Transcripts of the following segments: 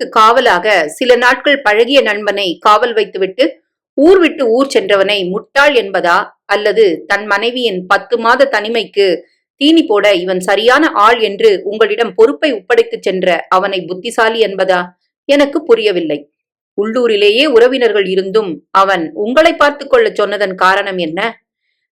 காவலாக சில நாட்கள் பழகிய நண்பனை காவல் வைத்துவிட்டு ஊர் விட்டு ஊர் சென்றவனை முட்டாள் என்பதா அல்லது தன் மனைவியின் பத்து மாத தனிமைக்கு தீனி போட இவன் சரியான ஆள் என்று உங்களிடம் பொறுப்பை ஒப்படைத்துச் சென்ற அவனை புத்திசாலி என்பதா? எனக்கு புரியவில்லை. உள்ளூரிலேயே உறவினர்கள் இருந்தும் அவன் உங்களை பார்த்து கொள்ள சொன்னதன் காரணம் என்ன?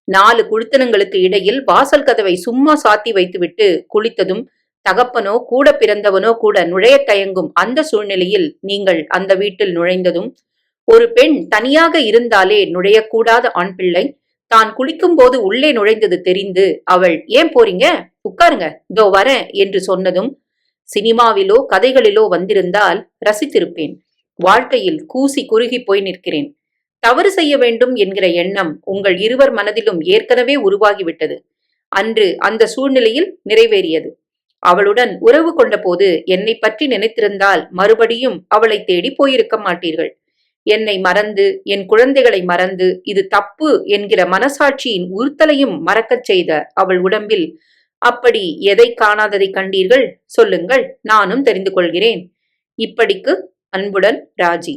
நாலு குழுத்தனங்களுக்கு இடையில் வாசல் கதவை சும்மா சாத்தி வைத்துவிட்டு குளித்ததும் தகப்பனோ கூட பிறந்தவனோ கூட நுழையத் தயங்கும் அந்த சூழ்நிலையில் நீங்கள் அந்த வீட்டில் நுழைந்ததும் ஒரு பெண் தனியாக இருந்தாலே நுழையக்கூடாத ஆண் பிள்ளை தான் குளிக்கும் போது உள்ளே நுழைந்தது தெரிந்து அவள் ஏன் போறீங்க? உட்காருங்க இதோ வரேன் என்று சொன்னதும் சினிமாவிலோ கதைகளிலோ வந்திருந்தால் ரசித்திருப்பேன். வாழ்க்கையில் கூசி குறுகி போய் நிற்கிறேன். தவறு செய்ய வேண்டும் என்கிற எண்ணம் உங்கள் இருவர் மனதிலும் ஏற்கனவே உருவாகிவிட்டது. அன்று அந்த சூழ்நிலையில் நிறைவேறியது. அவளுடன் உறவு கொண்டபோது என்னை பற்றி நினைத்திருந்தால் மறுபடியும் அவளை தேடி போயிருக்க மாட்டீர்கள். என்னை மறந்து என் குழந்தைகளை மறந்து இது தப்பு என்கிற மனசாட்சியின் உறுத்தலையும் மறக்கச் செய்த அவள் உடம்பில் அப்படி எதை காணாததை கண்டீர்கள்? சொல்லுங்கள் நானும் தெரிந்து கொள்கிறேன். இப்படிக்கு? அன்புடன் ராஜி.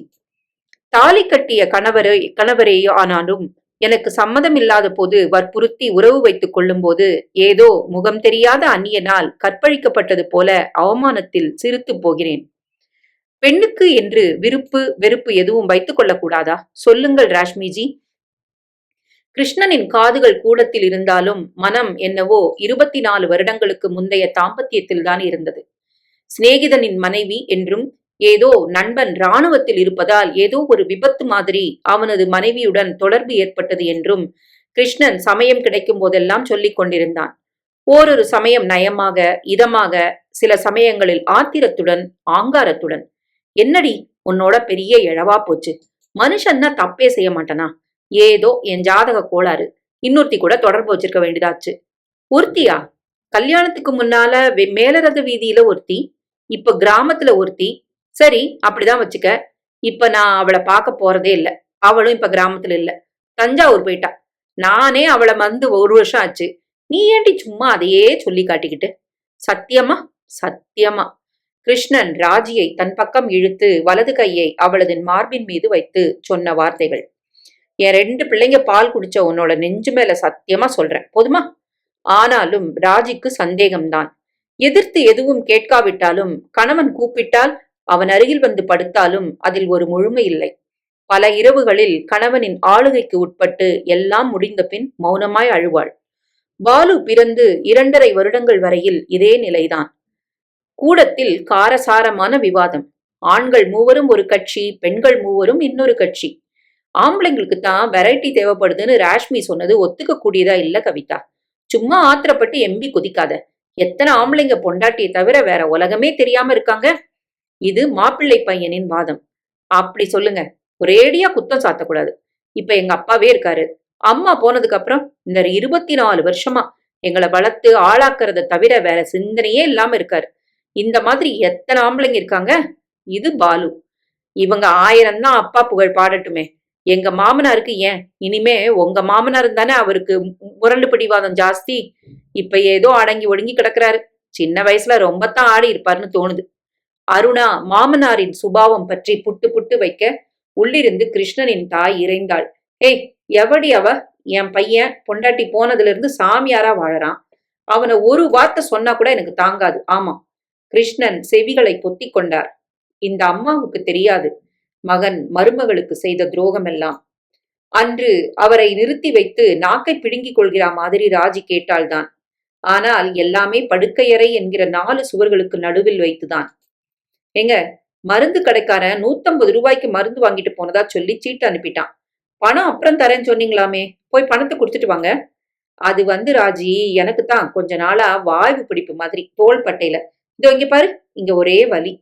தாலி கட்டிய கணவரே கணவரேயோ ஆனாலும் எனக்கு சம்மதம் இல்லாத போது வற்புறுத்தி உறவு வைத்துக் கொள்ளும் போது ஏதோ முகம் தெரியாத அந்நியனால் கற்பழிக்கப்பட்டது போல அவமானத்தில் சிரித்து போகிறேன். பெண்ணுக்கு என்று விருப்பு வெறுப்பு எதுவும் வைத்துக் கொள்ளக்கூடாதா சொல்லுங்கள் ராஷ்மிஜி. கிருஷ்ணனின் காதுகள் கூடத்தில் இருந்தாலும் மனம் என்னவோ இருபத்தி நாலு வருடங்களுக்கு முந்தைய தாம்பத்தியத்தில் தான் இருந்தது. சிநேகிதனின் மனைவி என்றும் ஏதோ நண்பன் ராணுவத்தில் இருப்பதால் ஏதோ ஒரு விபத்து மாதிரி அவனது மனைவியுடன் தொடர்பு ஏற்பட்டது என்றும் கிருஷ்ணன் சமயம் கிடைக்கும் போதெல்லாம் சொல்லிக் கொண்டிருந்தான். ஓரொரு சமயம் நயமாக இதமாக சில சமயங்களில் ஆத்திரத்துடன் ஆங்காரத்துடன் என்னடி உன்னோட பெரிய இழவா போச்சு. மனுஷன்னா தப்பே செய்ய மாட்டானா? ஏதோ என் ஜாதக கோளாறு. இன்னொருத்தி கூட தொடர்பு வச்சிருக்க வேண்டியதாச்சு. ஒருத்தியா? கல்யாணத்துக்கு முன்னால வெ- மேலரக வீதியில ஒருத்தி இப்ப கிராமத்துல ஒருத்தி சரி அப்படிதான் வச்சுக்க. இப்ப நான் அவளை பார்க்க போறதே இல்ல. அவளும் இப்ப கிராமத்துல இல்ல. தஞ்சாவூர் போயிட்டா. நானே அவளை வந்து ஒரு வருஷம் ஆச்சு. நீ ஏண்டி சும்மா அதையே சொல்லி காட்டிக்கிட்டு? சத்தியமா? சத்தியமா. கிருஷ்ணன் ராஜியை தன் பக்கம் இழுத்து வலது கையை அவளது மார்பின் மீது வைத்து சொன்ன வார்த்தைகள். என் ரெண்டு பிள்ளைங்க பால் குடிச்ச உன்னோட நெஞ்சு மேல சத்தியமா சொல்றேன். போதுமா? ஆனாலும் ராஜிக்கு சந்தேகம்தான். எதிர்த்து எதுவும் கேட்காவிட்டாலும் கணவன் கூப்பிட்டால் அவன் அருகில் வந்து படுத்தாலும் அதில் ஒரு முழுமை இல்லை. பல இரவுகளில் கணவனின் ஆளுகைக்கு உட்பட்டு எல்லாம் முடிந்த பின் மௌனமாய் அழுவாள். பாலு பிறந்து இரண்டரை வருடங்கள் வரையில் இதே நிலைதான். கூடத்தில் காரசாரமான விவாதம். ஆண்கள் மூவரும் ஒரு கட்சி பெண்கள் மூவரும் இன்னொரு கட்சி. ஆம்பளைங்களுக்கு தான் வெரைட்டி தேவைப்படுதுன்னு ராஷ்மி சொன்னது ஒத்துக்க கூடியதா இல்ல கவிதா? சும்மா ஆத்திரப்பட்டு எம்பி குதிக்காத. எத்தனை ஆம்பளைங்க பொண்டாட்டியை தவிர வேற உலகமே தெரியாம இருக்காங்க? இது மாப்பிள்ளை பையனின் வாதம். அப்படி சொல்லுங்க. ஒரேடியா குத்தம் சாத்தக்கூடாது. இப்ப எங்க அப்பாவே இருக்காரு. அம்மா போனதுக்கு அப்புறம் இந்த இருபத்தி நாலு வருஷமா எங்களை வளர்த்து ஆளாக்குறத தவிர வேற சிந்தனையே இல்லாம இருக்காரு. இந்த மாதிரி எத்தனை ஆம்பளைங்க இருக்காங்க? இது பாலு. இவங்க ஆயிரம் தான் அப்பா புகழ் பாடட்டுமே. எங்க மாமனாருக்கு ஏன்? இனிமே உங்க மாமனார் தானே அவருக்கு முரண்டு பிடிவாதம் ஜாஸ்தி. இப்ப ஏதோ அடங்கி ஒடுங்கி கிடக்குறாரு. சின்ன வயசுல ரொம்ப தான் ஆடி இருப்பாருன்னு தோணுது. அருணா மாமனாரின் சுபாவம் பற்றி புட்டு புட்டு வைக்க உள்ளிருந்து கிருஷ்ணனின் தாய் இறைந்தாள். ஏய் எவடி அவ? என் பையன் பொண்டாட்டி போனதுல இருந்து சாமியாரா வாழறான். அவனை ஒரு வார்த்தை சொன்னா கூட எனக்கு தாங்காது. ஆமா. கிருஷ்ணன் செவிகளை பொத்தி கொண்டார். இந்த அம்மாவுக்கு தெரியாது. மகன் மருமகளுக்கு செய்த துரோகமெல்லாம். அன்று அவரை நிறுத்தி வைத்து நாக்கை பிடுங்கிக் கொள்கிறா மாதிரி ராஜி கேட்டாள்தான். ஆனால் எல்லாமே படுக்கையறை என்கிற நாலு சுவர்களுக்கு நடுவில் வைத்துதான். எங்க மருந்து கடைக்காரன் நூத்தம்பது ரூபாய்க்கு மருந்து வாங்கிட்டு போனதா சொல்லி சீட்டு அனுப்பிட்டான். பணம் அப்புறம் தரேன்னு சொன்னீங்களாமே போய் பணத்தை கொடுத்துட்டு வாங்க. அது வந்து ராஜி எனக்கு தான் கொஞ்ச நாளா வாய்வு பிடிப்பு மாதிரி தோள் பட்டையில. இதோ இங்க பாரு இங்க ஒரே வலி.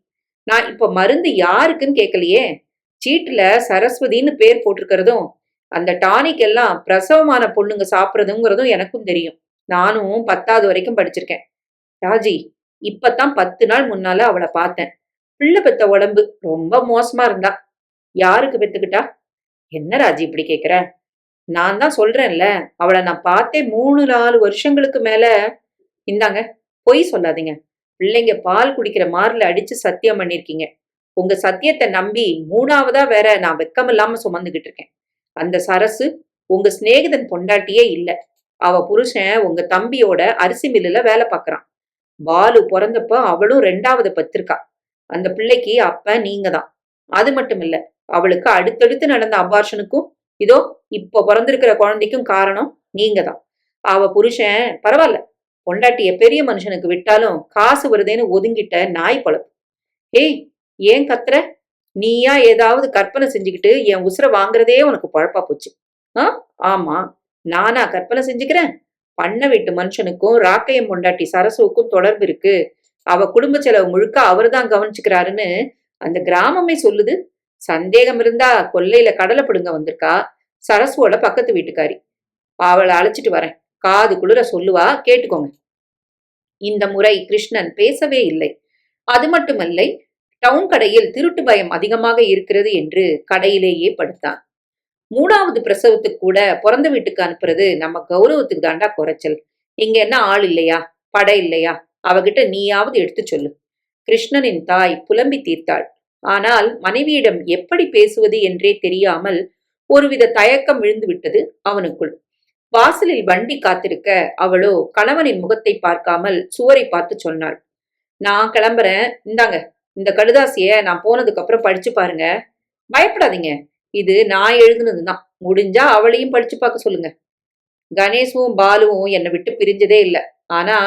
நான் இப்ப மருந்து யாருக்குன்னு கேட்கலையே. சீட்டுல சரஸ்வதின்னு பேர் போட்டிருக்கிறதும் அந்த டானிக் எல்லாம் பிரசவமான பொண்ணுங்க சாப்பிட்றதுங்கிறதும் எனக்கும் தெரியும். நானும் பத்தாவது வரைக்கும் படிச்சிருக்கேன். ராஜி இப்பதான் பத்து நாள் முன்னால அவளை பார்த்தேன். பிள்ளை பெத்த உடம்பு ரொம்ப மோசமா இருந்தா. யாருக்கு பெத்துக்கிட்டா? என்ன ராஜி இப்படி கேக்குற? நான் தான் சொல்றேன்ல அவளை நான் பார்த்தே மூணு நாலு வருஷங்களுக்கு மேல. இந்தாங்க பொய் சொல்லாதீங்க. பிள்ளைங்க பால் குடிக்கிற மார்ல அடிச்சு சத்தியம் பண்ணிருக்கீங்க. உங்க சத்தியத்தை நம்பி மூணாவதா வேற நான் வெக்கமில்லாம சுமந்துகிட்டு இருக்கேன். அந்த சரசு உங்க சிநேகிதன் பொண்டாட்டியே இல்ல. அவ புருஷன் உங்க தம்பியோட அரிசி மில்லுல வேலை பார்க்கறான் பாலு பிறந்தப்ப அவளும் ரெண்டாவது பத்திருக்கா. அந்த பிள்ளைக்கு அப்ப நீங்க தான். அது மட்டும் இல்ல அவளுக்கு அடுத்தடுத்து நடந்த அபார்ஷனுக்கும் இதோ இப்ப பிறந்திருக்கிற குழந்தைக்கும் காரணம் நீங்க தான். அவ புருஷன் பரவாயில்ல பொண்டாட்டிய பெரிய மனுஷனுக்கு விட்டாலும் காசு வருதேன்னு ஒதுங்கிட்ட நாய் பழப்பு. ஏய் ஏன் கத்துற? நீயா ஏதாவது கற்பனை செஞ்சுக்கிட்டு என் உசுரை வாங்குறதே உனக்கு பழப்பா போச்சு. ஆ ஆமா நானா கற்பனை செஞ்சுக்கிறேன். பண்ண வீட்டு மனுஷனுக்கும் ராக்கையம் பொண்டாட்டி சரசுவுக்கும் தொடர்பு இருக்கு. அவ குடும்ப செலவு முழுக்க அவர்தான் கவனிச்சுக்கிறாருன்னு அந்த கிராமமே சொல்லுது. சந்தேகம் இருந்தா கொல்லையில கடலை பிடுங்க வந்திருக்கா? சரஸ்வோட பக்கத்து வீட்டுக்காரி. அவளை அழைச்சிட்டு வரேன். காது குளிர சொல்லுவா கேட்டுக்கோங்க. இந்த முறை கிருஷ்ணன் பேசவே இல்லை. அது மட்டுமல்லை டவுன் கடையில் திருட்டு பயம் அதிகமாக இருக்கிறது என்று கடையிலேயே படுத்தான் மூணாவது பிரசவத்துக்கு கூட பிறந்த வீட்டுக்கு அனுப்புறது நம்ம கௌரவத்துக்கு தாண்டா குறைச்சல். இங்க என்ன ஆள் இல்லையா? படை இல்லையா? அவகிட்ட நீயாவது எடுத்து சொல்லு. கிருஷ்ணனின் தாய் புலம்பி தீர்த்தாள். ஆனால் மனைவியிடம் எப்படி பேசுவது என்றே தெரியாமல் ஒருவித தயக்கம் விழுந்து விட்டது அவனுக்குள். வாசலில் வண்டி காத்திருக்க அவளோ கணவனின் முகத்தை பார்க்காமல் சுவரை பார்த்து சொன்னாள். நான் கிளம்புறேன். இந்தாங்க. இந்த கடுதாசிய நான் போனதுக்கு அப்புறம் படிச்சு பாருங்க. பயப்படாதீங்க. இது நான் எழுதுனதுதான் முடிஞ்சா அவளையும் படிச்சு பார்க்க சொல்லுங்க. கணேஷும் பாலுவும் என்னை விட்டு பிரிஞ்சதே இல்லை. ஆனா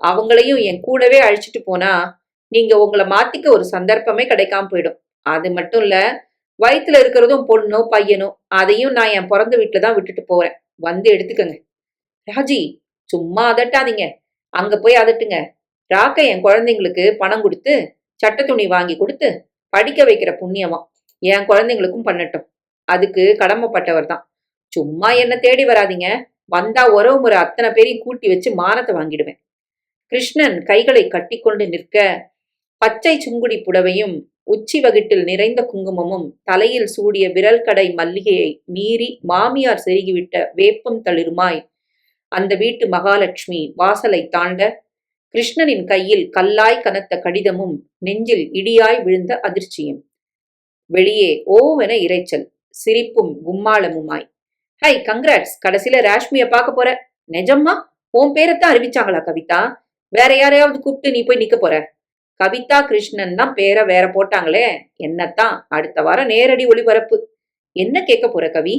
அவங்களையும் என் கூடவே அழிச்சிட்டு போனா நீங்க உங்களை மாத்திக்க ஒரு சந்தர்ப்பமே கிடைக்காம போயிடும். அது மட்டும் இல்ல வயிற்றுல இருக்கிறதும் பொண்ணோ பையனோ அதையும் நான் என் பிறந்த வீட்டுல தான் விட்டுட்டு போறேன். வந்து எடுத்துக்கங்க. ராஜி சும்மா அதட்டாதீங்க. அங்க போய் அதட்டுங்க. ராக்க என் குழந்தைங்களுக்கு பணம் கொடுத்து சட்ட துணி வாங்கி கொடுத்து படிக்க வைக்கிற புண்ணியமா? என் குழந்தைங்களுக்கும் பண்ணட்டும். அதுக்கு கடமைப்பட்டவர் தான். சும்மா என்ன தேடி வராதீங்க. வந்தா உறவு முறை அத்தனை பேரையும் கூட்டி வச்சு மானத்தை வாங்கிடுவேன். கிருஷ்ணன் கைகளை கட்டிக்கொண்டு நிற்க பச்சை சுங்குடி புடவையும் உச்சி வகிட்டில் நிறைந்த குங்குமமும் தலையில் சூடிய விரல் கடை மல்லிகையை மீறி மாமியார் செருகிவிட்ட வேப்பம் தளிருமாய். அந்த வீட்டு மகாலட்சுமி வாசலை தாண்ட கிருஷ்ணனின் கையில் கல்லாய் கனத்த கடிதமும் நெஞ்சில் இடியாய் விழுந்த அதிர்ச்சியும். வெளியே ஓவென இரைச்சல் சிரிப்பும் கும்மாளமுமாய். ஹை கங்க்ராட்ஸ் கடைசியில ராஷ்மிய பார்க்க போற. நிஜம்மா? உன் பேரைத்தான் அறிவிச்சாங்களா கவிதா? வேற யாரையாவது கூப்பிட்டு நீ போய் நிக்க போற? கவிதா கிருஷ்ணன் தான் பேரை வேற போட்டாங்களே. என்னத்தான்? அடுத்த வாரம் நேரடி ஒளிபரப்பு. என்ன கேட்க போற கவி?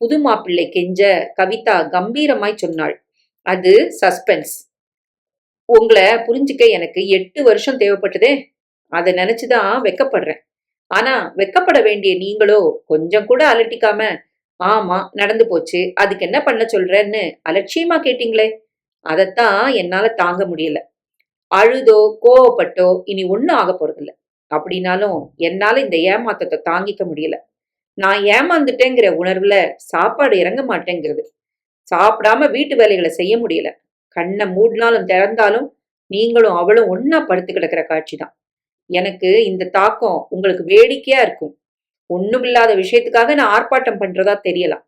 புது மாப்பிள்ளை கெஞ்ச கவிதா கம்பீரமாய் சொன்னாள். அது சஸ்பென்ஸ். உங்களை புரிஞ்சுக்க எனக்கு எட்டு வருஷம் தேவைப்பட்டதே. அதை நினைச்சுதான் வெக்கப்படுறேன். ஆனா வெக்கப்பட வேண்டிய நீங்களோ கொஞ்சம் கூட அலட்டிக்காம ஆமா நடந்து போச்சு. அதுக்கு என்ன பண்ண சொல்றேன்னு அலட்சியமா கேட்டீங்களே. அதைத்தான் என்னால தாங்க முடியல. அழுதோ கோவப்பட்டோ இனி ஒன்னும் ஆக போறதில்ல. அப்படின்னாலும் என்னால இந்த ஏமாத்தத்தை தாங்கிக்க முடியல. நான் ஏமாந்துட்டேங்கிற உணர்வுல சாப்பாடு இறங்க மாட்டேங்கிறது. சாப்பிடாம வீட்டு வேலைகளை செய்ய முடியல. கண்ணை மூடினாலும் திறந்தாலும் நீங்களும் அவளும் ஒன்னா படுத்து கிடக்கிற காட்சி தான் எனக்கு இந்த தாக்கம் உங்களுக்கு வேடிக்கையா இருக்கும். ஒண்ணுமில்லாத விஷயத்துக்காக நான் ஆர்ப்பாட்டம் பண்றதா தெரியலாம்.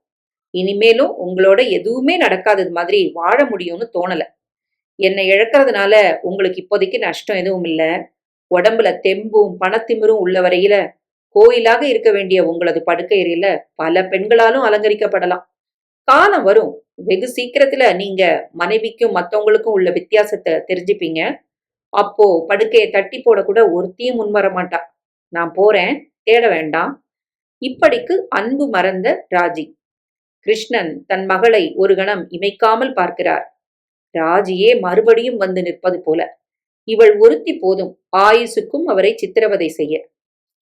இனிமேலும் உங்களோட எதுவுமே நடக்காதது மாதிரி வாழ முடியும்னு தோணல. என்னை இழக்கிறதுனால உங்களுக்கு இப்போதைக்கு நஷ்டம் எதுவும் இல்ல. உடம்புல தெம்பும் பணத்திமிரும் உள்ள வரையில கோயிலாக இருக்க வேண்டிய உங்களது படுக்கையறையில பல பெண்களாலும் அலங்கரிக்கப்படலாம். காலம் வரும். வெகு சீக்கிரத்துல நீங்க மனைவிக்கும் மத்தவங்களுக்கும் உள்ள வித்தியாசத்தை தெரிஞ்சுப்பீங்க. அப்போ படுக்கையை தட்டி போட கூட ஒருத்தியும் முன்வர மாட்டா. நான் போறேன் தேட வேண்டாம். இப்படிக்கு அன்பு மறந்த ராஜி. கிருஷ்ணன் தன் மகளை ஒரு கணம் இமைக்காமல் பார்க்கிறார். ராஜியே மறுபடியும் வந்து நிற்பது போல. இவள் ஒருத்தி போதும் ஆயுசுக்கும் அவரை சித்திரவதை செய்ய.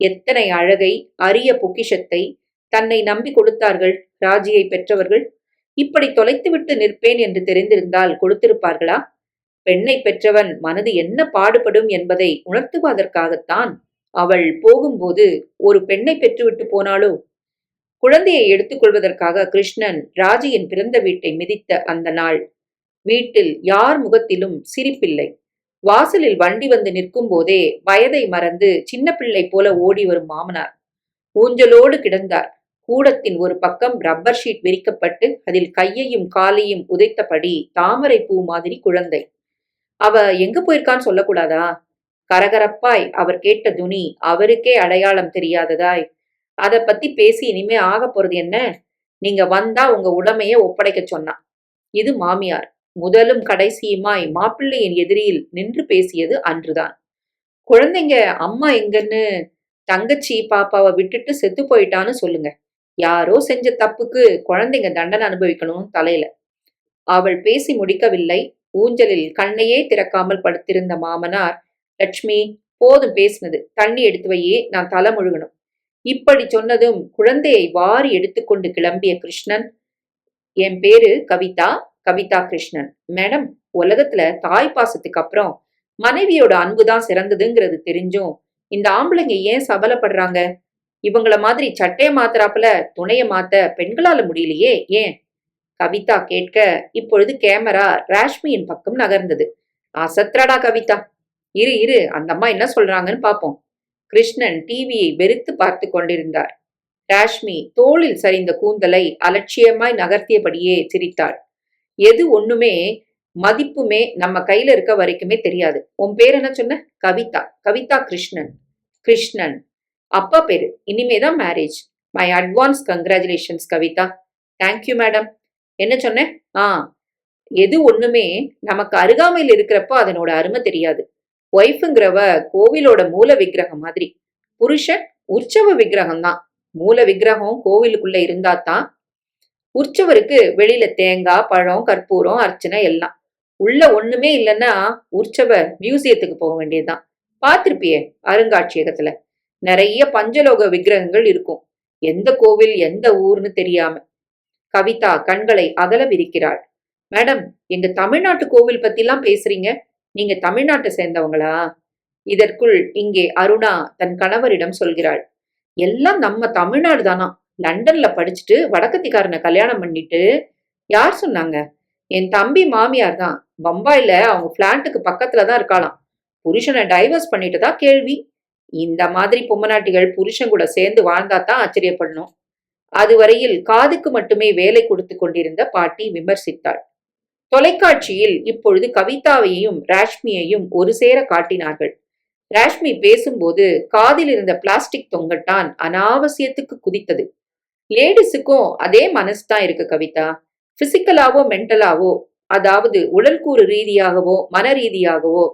எத்தனை அழகை அரிய பொக்கிஷத்தை தன்னை நம்பி கொடுத்தார்கள் ராஜியை பெற்றவர்கள். இப்படி தொலைத்துவிட்டு நிற்பேன் என்று தெரிந்திருந்தால் கொடுத்திருப்பார்களா? பெண்ணை பெற்றவன் மனது என்ன பாடுபடும் என்பதை உணர்த்துவதற்காகத்தான் அவள் போகும்போது ஒரு பெண்ணை பெற்றுவிட்டு போனாலோ குழந்தையை எடுத்துக்கொள்வதற்காக கிருஷ்ணன் ராஜியின் பிறந்த வீட்டை மிதித்த அந்த நாள். வீட்டில் யார் முகத்திலும் சிரிப்பில்லை. வாசலில் வண்டி வந்து நிற்கும் போதே வயதை மறந்து சின்ன பிள்ளை போல ஓடி வரும் மாமனார். ஊஞ்சலோடு கிடந்தார். கூடத்தின் ஒரு பக்கம் ரப்பர் ஷீட் விரிக்கப்பட்டு அதில் கையையும் காலையும் உதைத்தபடி தாமரை பூ மாதிரி குழந்தை. அவ எங்க போயிருக்கான்னு சொல்லக்கூடாதா? கரகரப்பாய் அவர் கேட்ட துனி அவருக்கே அடையாளம் தெரியாததாய் அதை பத்தி பேசி இனிமே ஆக போறது என்ன? நீங்க வந்தா உங்க உடமைய ஒப்படைக்க சொன்னான் இது மாமியார். முதலும் கடைசியுமாய் மாப்பிள்ளையின் எதிரியில் நின்று பேசியது அன்றுதான். குழந்தைங்க அம்மா எங்கன்னு? தங்கச்சி பாப்பாவை விட்டுட்டு செத்து போயிட்டான்னு சொல்லுங்க. யாரோ செஞ்ச தப்புக்கு குழந்தைங்க தண்டனை அனுபவிக்கணும் தலையில. அவள் பேசி முடிக்கவில்லை. ஊஞ்சலில் கண்ணையே திறக்காமல் படுத்திருந்த மாமனார் லட்சுமி போதும் பேசினது. தண்ணி எடுத்து வையே நான் தலை முழுகணும். இப்படி சொன்னதும் குழந்தையை வாரி எடுத்துக்கொண்டு கிளம்பிய கிருஷ்ணன் என் பேரு கவிதா கவிதா கிருஷ்ணன். மேடம் உலகத்துல தாய் பாசத்துக்கு அப்புறம் மனைவியோட அன்புதான் சிறந்ததுங்கிறது தெரிஞ்சும் இந்த ஆம்பளைங்க ஏன் சபலப்படுறாங்க? இவங்கள மாதிரி சட்டைய மாத்துறாப்புல துணைய மாத்த பெண்களால முடியலையே ஏன்? கவிதா கேட்க இப்பொழுது கேமரா ராஷ்மியின் பக்கம் நகர்ந்தது. அசத்ராடா கவிதா. இரு இரு அந்த அம்மா என்ன சொல்றாங்கன்னு பாப்போம். கிருஷ்ணன் டிவியை வெறுத்து பார்த்து கொண்டிருந்தார். ராஷ்மி தோளில் சரிந்த கூந்தலை அலட்சியமாய் நகர்த்தியபடியே சிரித்தாள். எது ஒண்ணுமே மதிப்புமே நம்ம கையில இருக்க வரைக்குமே தெரியாது. உன் பேர் என்ன சொன்ன? கவிதா. கவிதா கிருஷ்ணன். கிருஷ்ணன். அப்பா பேரு. இனிமேதான் marriage my advance congratulations Kavitha. Thank you madam என்ன சொன்னேன் ஆ எது ஒண்ணுமே நமக்கு அருகாமையில் இருக்கிறப்போ அதனோட அருமை தெரியாது. ஒய்ஃபுங்கிறவ கோவிலோட மூல விக்கிரகம் மாதிரி. புருஷன் உற்சவ விக்கிரகம் தான் மூல விக்கிரகம் கோவிலுக்குள்ள இருந்தா தான் உற்சவருக்கு வெளியில தேங்காய் பழம் கற்பூரம் அர்ச்சனை எல்லாம். உள்ள ஒண்ணுமே இல்லைன்னா உற்சவ மியூசியத்துக்கு போக வேண்டியதுதான். பார்த்திருப்பியே அருங்காட்சியகத்துல. நிறைய பஞ்சலோக விக்கிரகங்கள் இருக்கும். எந்த கோவில் எந்த ஊர்னு தெரியாம. கவிதா கண்களை அகல விரிக்கிறாள். மேடம் எங்க தமிழ்நாட்டு கோவில் பத்திலாம் பேசுறீங்க? நீங்க தமிழ்நாட்டை சேர்ந்தவங்களா? இதற்குள் இங்கே அருணா தன் கணவரிடம் சொல்கிறாள். எல்லாம் நம்ம தமிழ்நாடு தானா? லண்டன்ல படிச்சுட்டு வடக்கத்திக்காரனை கல்யாணம் பண்ணிட்டு யார் சொன்னாங்க? என் தம்பி மாமியார் தான். பம்பாயில அவங்க பிளான்ட்டுக்கு பக்கத்துல தான் இருக்காளாம். புருஷனை டைவர்ஸ் பண்ணிட்டதா கேள்வி. இந்த மாதிரி பொம்மநாட்டிகள் புருஷன் கூட சேர்ந்து வாழ்ந்தா தான் ஆச்சரியப்படணும். அதுவரையில் காதுக்கு மட்டுமே வேலை கொடுத்து கொண்டிருந்த பாட்டி விமர்சித்தாள். தொலைக்காட்சியில் இப்பொழுது கவிதாவையும் ராஷ்மியையும் ஒரு சேர காட்டினார்கள். ராஷ்மி பேசும்போது காதில் இருந்த பிளாஸ்டிக் தொங்கட்டான் அனாவசியத்துக்கு குதித்தது. லேடிஸுக்கும் அதே மனசு தான் இருக்கு கவிதா. பிசிக்கலாவோ மென்டலாவோ அதாவது உடல்கூறு ரீதியாகவோ மன ரீதியாகவோ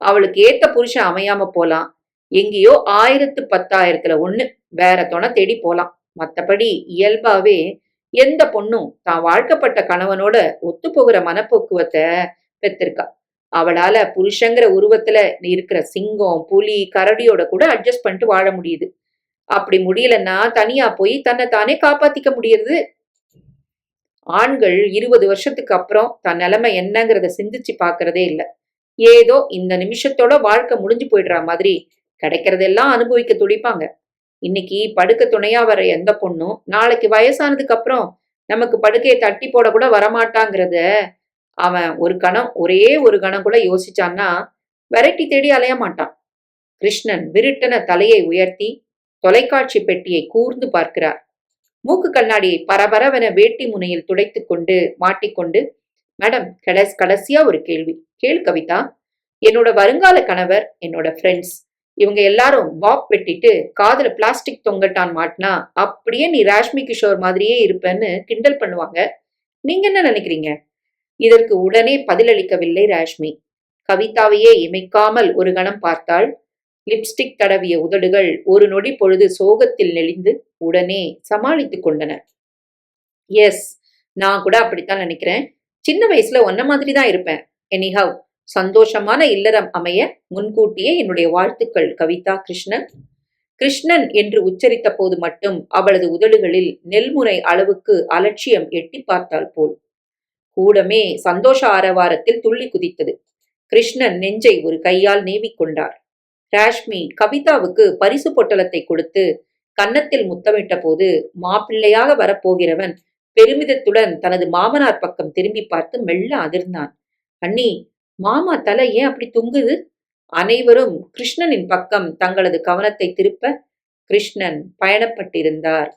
அவளுக்கு ஏத்த புருஷன் அமையாம போலாம். எங்கேயோ ஆயிரத்து பத்தாயிரத்துல ஒண்ணு வேற தொண தேடி போலாம். மத்தபடி இயல்பாவே எந்த பொண்ணும் தான் வாழ்க்கப்பட்ட கணவனோட ஒத்து போகிற மனப்போக்குவத்தை பெற்றிருக்கா. அவளால புருஷங்கிற உருவத்துல இருக்கிற சிங்கம் புலி கரடியோட கூட அட்ஜஸ்ட் பண்ணிட்டு வாழ முடியுது. அப்படி முடியலன்னா தனியா போய் தன்னை தானே காப்பாத்திக்க முடியுது ஆண்கள் இருபது வருஷத்துக்கு அப்புறம் தன் நிலைமை என்னங்கிறத சிந்திச்சு பாக்குறதே இல்ல. ஏதோ இந்த நிமிஷத்தோட வாழ்க்கை முடிஞ்சு போயிடுற மாதிரி கிடைக்கிறதெல்லாம் அனுபவிக்க துடிப்பாங்க. இன்னைக்கு படுக்க துணையா வர எந்த பொண்ணும் நாளைக்கு வயசானதுக்கு அப்புறம் நமக்கு படுக்கையை தட்டி போட கூட வரமாட்டாங்கிறத அவன் ஒரு கணம் ஒரே ஒரு கணம் கூட யோசிச்சான்னா வெரைட்டி தேடி அலைய மாட்டான். கிருஷ்ணன் விருட்டன தலையை உயர்த்தி தொலைக்காட்சி பெட்டியை கூர்ந்து பார்க்கிறார். மூக்கு கண்ணாடியை பரபரவென வேட்டி முனையில் துடைத்து கொண்டு மாட்டிக்கொண்டு மேடம் கடைஸ் கடைசியா ஒரு கேள்வி. கேள் கவிதா. என்னோட வருங்கால கணவர் என்னோட ஃப்ரெண்ட்ஸ் இவங்க எல்லாரும் பாப் வெட்டிட்டு காதுல பிளாஸ்டிக் தொங்கட்டான் மாட்டினா அப்படியே நீ ராஷ்மி கிஷோர் மாதிரியே இருப்பேன்னு கிண்டல் பண்ணுவாங்க. நீங்க என்ன நினைக்கிறீங்க? இதற்கு உடனே பதிலளிக்கவில்லை ராஷ்மி. கவிதாவையே இமைக்காமல் ஒரு கணம் பார்த்தாள். லிப்ஸ்டிக் தடவிய உதடுகள் ஒரு நொடி பொழுது சோகத்தில் நெளிந்து உடனே சமாளித்துக் கொண்டன. எஸ் நான் கூட அப்படித்தான் நினைக்கிறேன். சின்ன வயசுல ஒன்ன மாதிரி தான் இருப்பேன். எனிஹவ் சந்தோஷமான இல்லறம் அமைய முன்கூட்டியே என்னுடைய வாழ்த்துக்கள். கவிதா கிருஷ்ணன். கிருஷ்ணன் என்று உச்சரித்த போது மட்டும் அவளது உதடுகளில் நெல்முனை அளவுக்கு அலட்சியம் எட்டி பார்த்தாள் போல். கூடமே சந்தோஷ ஆரவாரத்தில் துள்ளி குதித்தது. கிருஷ்ணன் நெஞ்சை ஒரு கையால் நீவிக்கொண்டார் ராஷ்மி கவிதாவுக்கு பரிசு பொட்டலத்தை கொடுத்து கன்னத்தில் முத்தமிட்ட போது மாப்பிள்ளையாக வரப்போகிறவன் பெருமிதத்துடன் தனது மாமனார் பக்கம் திரும்பி பார்த்து மெல்ல அதிர்ந்தான். அண்ணி மாமா தலை ஏன் அப்படி தொங்குது? அனைவரும் கிருஷ்ணனின் பக்கம் தங்களது கவனத்தை திருப்ப கிருஷ்ணன் பயணப்பட்டிருந்தார்.